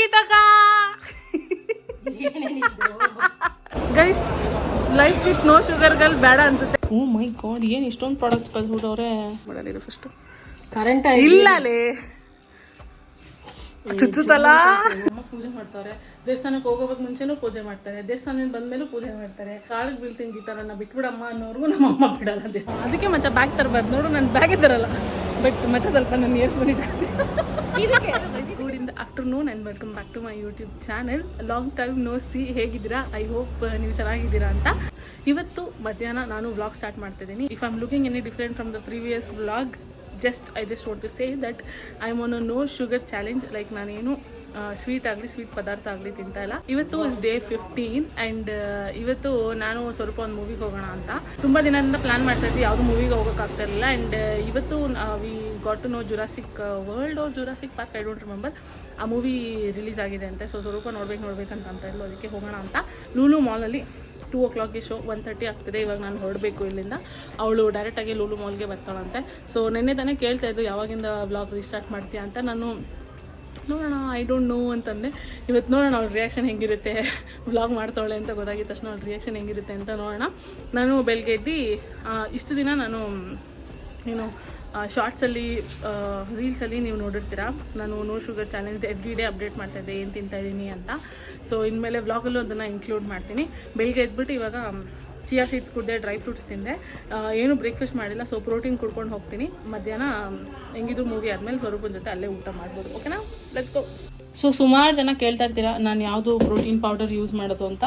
Geethakka guys life with no sugar ಗಲ್ ಬೇಡ ಅನ್ಸುತ್ತೆ. ಓ ಮೈ god ಏನ್ ಇಷ್ಟೊಂದು ಪ್ರಾಡಕ್ಟ್ಸ್ ಕಳ್ಸ್ಬಿಟ್ಟವ್ರೆ? ಮಾಡೋಣ ಫಸ್ಟ್ ಕರೆಂಟ್ ಇಲ್ಲ ಲೇ. ಚುಚ್ಚುತ್ತಲ್ಲ? ಅಮ್ಮ ಪೂಜೆ ಮಾಡ್ತಾರೆ. ದೇವಸ್ಥಾನಕ್ಕೆ ಹೋಗೋವಾಗ ಮುಂಚೆನೂ ಪೂಜೆ ಮಾಡ್ತಾರೆ. ದೇವಸ್ಥಾನದಿಂದ ಬಂದ್ಮೇಲೂ ಪೂಜೆ ಮಾಡ್ತಾರೆ. ಕಾಳಿಗೆ ಬೀಳ್ತೀನಿ ಗೀತಾರನ್ನ ಬಿಟ್ಬಿಡಮ್ಮ ಅನ್ನೋರ್ಗು ನಮ್ಮ ಅಮ್ಮ ಬಿಡಲ್ಲ ದೇವ ಅದಕ್ಕೆ ಮಚ್ಚ ಬ್ಯಾಗ್ ತರಬಾರ್ದು. ನೋಡು ನನ್ನ ಬ್ಯಾಗ್ ತರಲ್ಲ. ಬಟ್ ಮತ್ತೆ ಸ್ವಲ್ಪ ನನ್ನ earphone ಇಟ್ಕೊತೀನಿ. Good in the afternoon and welcome back to my YouTube channel long time no see ಹೇಗಿದ್ದೀರಾ? ಐ ಹೋಪ್ ನೀವು ಚೆನ್ನಾಗಿದ್ದೀರಾ ಅಂತ. ಇವತ್ತು ಮಧ್ಯಾಹ್ನ ನಾನು ವ್ಲಾಗ್ ಸ್ಟಾರ್ಟ್ ಮಾಡ್ತಿದ್ದೀನಿ if I am looking any different from the previous vlog just I just want to say that I am on a no sugar challenge like ನಾನೇನು sweet ಆಗಲಿ ಸ್ವೀಟ್ ಪದಾರ್ಥ ಆಗಲಿ ತಿಂತಾ ಇಲ್ಲ. ಇವತ್ತು ಇಸ್ ಡೇ ಫಿಫ್ಟೀನ್ ಆ್ಯಂಡ್ ಇವತ್ತು ನಾನು ಸ್ವಲ್ಪ ಒಂದು ಮೂವಿಗೆ ಹೋಗೋಣ ಅಂತ. ತುಂಬ ದಿನದಿಂದ ಪ್ಲಾನ್ ಮಾಡ್ತಾ ಇದ್ವಿ, ಯಾವುದು ಮೂವಿಗೆ ಹೋಗೋಕ್ಕಾಗ್ತಾ ಇರಲಿಲ್ಲ. ಆ್ಯಂಡ್ ಇವತ್ತು we got to know Jurassic World or Jurassic Park I don't remember ಆ ಮೂವಿ ರಿಲೀಸ್ ಆಗಿದೆ ಅಂತೆ. ಸೊ ಸ್ವಲ್ಪ ನೋಡ್ಬೇಕು ನೋಡ್ಬೇಕಂತ ಅಂತ ಇರಲು ಅದಕ್ಕೆ ಹೋಗೋಣ ಅಂತ. ಲೂಲು ಮಾಲಲ್ಲಿ ಟೂ ಓ ಕ್ಲಾಕ್ಗೆ ಶೋ ಒನ್ ತರ್ಟಿ ಆಗ್ತಿದೆ. ಇವಾಗ ನಾನು ಹೊರಡಬೇಕು ಇಲ್ಲಿಂದ. ಅವಳು ಡೈರೆಕ್ಟಾಗಿ ಲೂಲು ಮಾಲ್ಗೆ ಬರ್ತಾಳಂತೆ. ಸೊ ನಿನ್ನೆ ತಾನೇ ಕೇಳ್ತಾ ಇದ್ದು, ಯಾವಾಗಿಂದ ಬ್ಲಾಗ್ ರೀಸ್ಟಾರ್ಟ್ ಮಾಡ್ತೀಯ ಅಂತ. ನಾನು ನೋಡೋಣ ಐ ಡೋಂಟ್ ನೋ ಅಂತಂದೆ. ಇವತ್ತು ನೋಡೋಣ ಅವ್ಳ ರಿಯಾಕ್ಷನ್ ಹೆಂಗಿರುತ್ತೆ ವ್ಲಾಗ್ ಮಾಡ್ತಾವಳೆ ಅಂತ ಗೊತ್ತಾಗಿದ ತಕ್ಷಣ ಅವ್ಳ ರಿಯಾಕ್ಷನ್ ಹೆಂಗಿರುತ್ತೆ ಅಂತ ನೋಡೋಣ. ನಾನು ಬೆಳಗ್ಗೆ ಎದ್ದು ಇಷ್ಟು ದಿನ ನಾನು, ಏನು ಶಾರ್ಟ್ಸಲ್ಲಿ ರೀಲ್ಸಲ್ಲಿ ನೀವು ನೋಡಿರ್ತೀರಾ. ನಾನು no sugar challenge every day update ಮಾಡ್ತಾ ಇದ್ದೆ, ಏನು ತಿಂತಾ ಇದ್ದೀನಿ ಅಂತ. ಸೊ ಇನ್ಮೇಲೆ ವ್ಲಾಗಲ್ಲೂ ಅದನ್ನು ಇನ್ಕ್ಲೂಡ್ ಮಾಡ್ತೀನಿ. ಬೆಳಗ್ಗೆ ಎದ್ಬಿಟ್ಟು ಇವಾಗ ಚಿಯಾ ಸೀಡ್ಸ್ ಕುಡ್ದೆ, ಡ್ರೈ ಫ್ರೂಟ್ಸ್ ತಿಂದೆ. ಏನು ಬ್ರೇಕ್ಫಾಸ್ಟ್ ಮಾಡಿಲ್ಲ, ಸೊ ಪ್ರೋಟೀನ್ ಕುಡ್ಕೊಂಡು ಹೋಗ್ತೀನಿ. ಮಧ್ಯಾಹ್ನ ಹೆಂಗಿದ್ರು ಮೂವಿ ಆದಮೇಲೆ ಸ್ವರೂಪನ ಜೊತೆ ಅಲ್ಲೇ ಊಟ ಮಾಡ್ಬೋದು. ಓಕೆನಾ? ಲೆಟ್ಸ್ ಗೋ ಸೊ ಸುಮಾರು ಜನ ಕೇಳ್ತಾ ಇರ್ತೀರಾ, ನಾನು ಯಾವುದು ಪ್ರೋಟೀನ್ ಪೌಡರ್ ಯೂಸ್ ಮಾಡೋದು ಅಂತ?